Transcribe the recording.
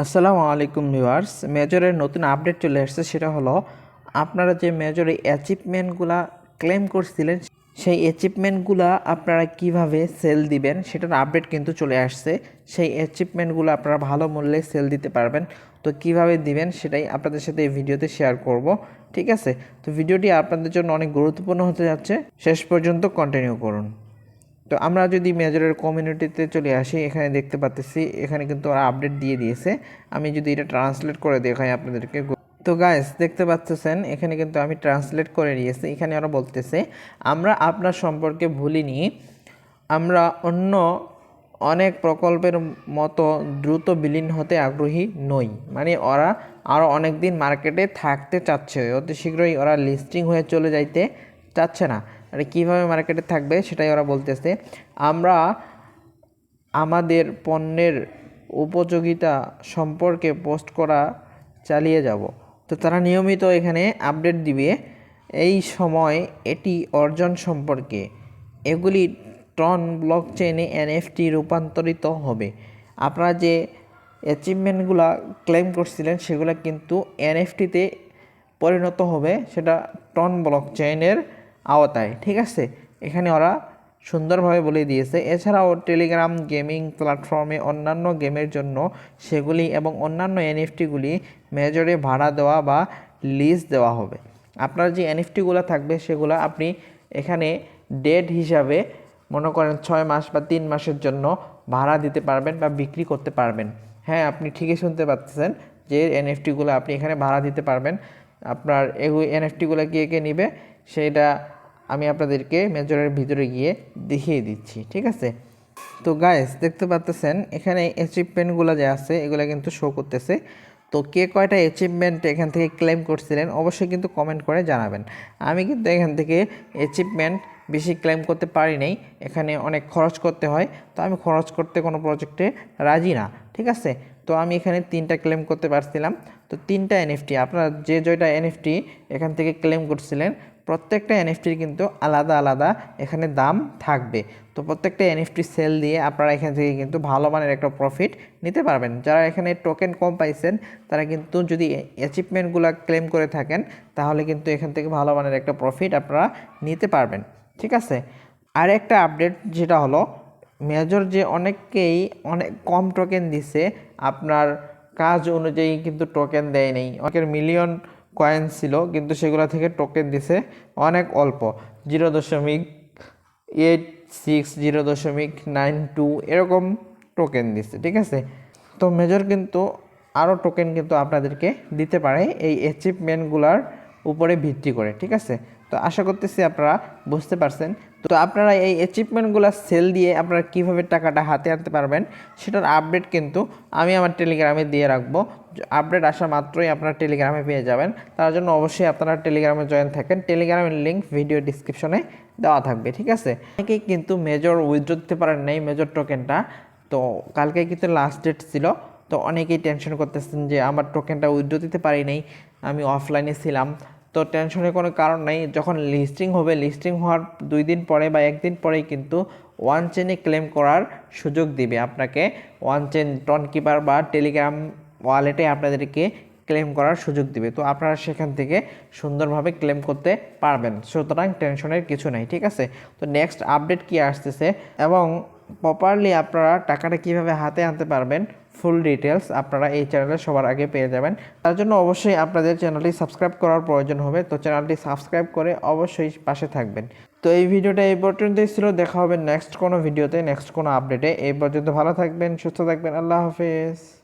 আসসালামু আলাইকুম ভিউয়ার্স, মেজরের নতুন আপডেট চলে আসছে, সেটা হলো আপনারা যে মেজরে অ্যাচিভমেন্টগুলা ক্লেম করছিলেন, সেই অ্যাচিভমেন্টগুলা আপনারা কীভাবে সেল দিবেন, সেটার আপডেট কিন্তু চলে আসছে। সেই অ্যাচিভমেন্টগুলো আপনারা ভালো মূল্যে সেল দিতে পারবেন। তো কীভাবে দিবেন, সেটাই আপনাদের সাথে এই ভিডিওতে শেয়ার করব, ঠিক আছে? তো ভিডিওটি আপনাদের জন্য অনেক গুরুত্বপূর্ণ হতে যাচ্ছে। শেষ পর্যন্ত কন্টিনিউ করুন। তো আমরা যদি মেজরের কমিউনিটিতে চলে আসি, এখানে দেখতে পাচ্ছি এখানে কিন্তু ওরা আপডেট দিয়ে দিয়েছে। আমি যদি এটা ট্রান্সলেট করে দেখাই আপনাদেরকে। তো গাইস দেখতে পাচ্ছেন, এখানে কিন্তু আমি ট্রান্সলেট করে নিয়েছি। এখানে ওরা বলতেছে, আমরা আপনার সম্পর্কে ভুলিনি। আমরা অন্য অনেক প্রকল্পের মতো দ্রুত বিলীন হতে আগ্রহী নই। মানে ওরা আরও অনেক দিন মার্কেটে থাকতে চাচ্ছে। অতি শীঘ্রই ওরা লিস্টিং হয়ে চলে যাইতে চাচ্ছে না। আর কীভাবে মার্কেটে থাকবে সেটাই ওরা বলতেছে। আমরা আমাদের পণ্যের উপযোগিতা সম্পর্কে পোস্ট করা চালিয়ে যাব। তো তারা নিয়মিত এখানে আপডেট দিবে, এই সময় এটি অর্জন সম্পর্কে। এগুলি টন ব্লক চেইনে এনএফটি রূপান্তরিত হবে। আপনারা যে অ্যাচিভমেন্টগুলো ক্লেম করছিলেন, সেগুলো কিন্তু এনএফটিতে পরিণত হবে। সেটা টন ব্লক চেইনের আওতায়, ঠিক আছে? এখানে ওরা সুন্দরভাবে বলে দিয়েছে। এছাড়াও টেলিগ্রাম গেমিং প্ল্যাটফর্মে অন্যান্য গেমের জন্য সেগুলি এবং অন্যান্য এনএফটিগুলি মেজরে ভাড়া দেওয়া বা লিজ দেওয়া হবে। আপনার যে এনএফটিগুলো থাকবে, সেগুলো আপনি এখানে ডেট হিসাবে মনে করেন ছয় মাস বা তিন মাসের জন্য ভাড়া দিতে পারবেন বা বিক্রি করতে পারবেন। হ্যাঁ আপনি ঠিকই শুনতে পাচ্ছেন যে এনএফটিগুলো আপনি এখানে ভাড়া দিতে পারবেন। আপনার এনএফটিগুলো কে কে নেবে? সেটা আমি আপনাদেরকে মেজরের ভিতরে গিয়ে দেখিয়ে দিচ্ছি, ঠিক আছে? তো গাইস দেখতে পাচ্তেছেন, এখানে অ্যাচিভমেন্টগুলো যে আছে, এগুলো কিন্তু শো করতেছে। তো কে কয়টা অ্যাচিভমেন্ট এখান থেকে ক্লেম করছিলেন, অবশ্যই কিন্তু কমেন্ট করে জানাবেন। আমি কিন্তু এখান থেকে অ্যাচিভমেন্ট বেশি ক্লেম করতে পারি নাই, এখানে অনেক খরচ করতে হয়। তো আমি খরচ করতে কোনো প্রজেক্টে রাজি না, ঠিক আছে? তো আমি এখানে তিনটা ক্লেম করতে পারছিলাম। তো তিনটা এনএফটি আপনারা যে জয়টা এনএফটি এখান থেকে ক্লেম করছিলেন প্রত্যেকটা এনএফটির কিন্তু আলাদা আলাদা এখানে দাম থাকবে। তো প্রত্যেকটা এনএফটি সেল দিয়ে আপনারা এখান থেকে কিন্তু ভালো মানের একটা প্রফিট নিতে পারবেন। যারা এখানে টোকেন কম পাইছেন, তারা কিন্তু যদি অ্যাচিভমেন্টগুলো ক্লেম করে থাকেন, তাহলে কিন্তু এখান থেকে ভালো মানের একটা প্রফিট আপনারা নিতে পারবেন। ঠিক আছে? আর একটা আপডেট যেটা হলো মেজর যে অনেককেই অনেক কম টোকেন দিছে, আপনার কাজ অনুযায়ী কিন্তু টোকেন দেয় নেই। অনেকের মিলিয়ন কয়েন ছিল, কিন্তু সেগুলো থেকে টোকেন দিছে অনেক অল্প। জিরো দশমিক এইট সিক্স জিরো দশমিক নাইন টু এরকম টোকেন দিছে, ঠিক আছে? তো মেজর কিন্তু আরও টোকেন কিন্তু আপনাদেরকে দিতে পারে এই অ্যাচিভমেন্টগুলার উপরে ভিত্তি করে, ঠিক আছে? তো আশা করতেছি আপনারা বুঝতে পারছেন। তো আপনারা এই অ্যাচিভমেন্টগুলো সেল দিয়ে আপনারা কীভাবে টাকাটা হাতে আনতে পারবেন, সেটার আপডেট কিন্তু আমি আমার টেলিগ্রামে দিয়ে রাখব। আপডেট আসা মাত্রই আপনারা টেলিগ্রামে পেয়ে যাবেন। তার জন্য অবশ্যই আপনারা টেলিগ্রামে জয়েন থাকেন। টেলিগ্রামের লিঙ্ক ভিডিও ডিসক্রিপশনে দেওয়া থাকবে, ঠিক আছে? অনেকেই কিন্তু মেজর উইথড্র দিতে পারেন নাই মেজর টোকেনটা তো কালকে কিন্তু লাস্ট ডেট ছিল। তো অনেকেই টেনশন করতেছেন যে, আমার টোকেনটা উইথড্র দিতে পারি নাই, আমি অফলাইনে ছিলাম। তো টেনশনের কোনো কারণ নেই। যখন লিস্টিং হবে লিস্টিং হওয়ার দুই দিন পরে বা একদিন পরেই কিন্তু ওয়ান চেনে ক্লেম করার সুযোগ দিবে আপনাকে। ওয়ান চেন টন কিপার বা টেলিগ্রাম ওয়ালেটে আপনাদেরকে ক্লেম করার সুযোগ দিবে। তো আপনারা সেখান থেকে সুন্দরভাবে ক্লেম করতে পারবেন। সুতরাং টেনশনের কিছু নাই, ঠিক আছে? তো নেক্সট আপডেট কি আসতেছে? এবং প্রপারলি আপনারা টাকাটা কীভাবে হাতে আনতে পারবেন ফুল ডিটেলস আপনারা এই চ্যানেলে সবার আগে পেয়ে যাবেন। তার জন্য অবশ্যই আপনাদের চ্যানেলটি সাবস্ক্রাইব করার প্রয়োজন হবে, তো চ্যানেলটি সাবস্ক্রাইব করে অবশ্যই পাশে থাকবেন। তো এই ভিডিওটা এই পর্যন্তই ছিল, দেখা হবে নেক্সট কোনো ভিডিওতে নেক্সট কোনো আপডেটে এই পর্যন্ত ভালো থাকবেন, সুস্থ থাকবেন, আল্লাহ হাফেজ।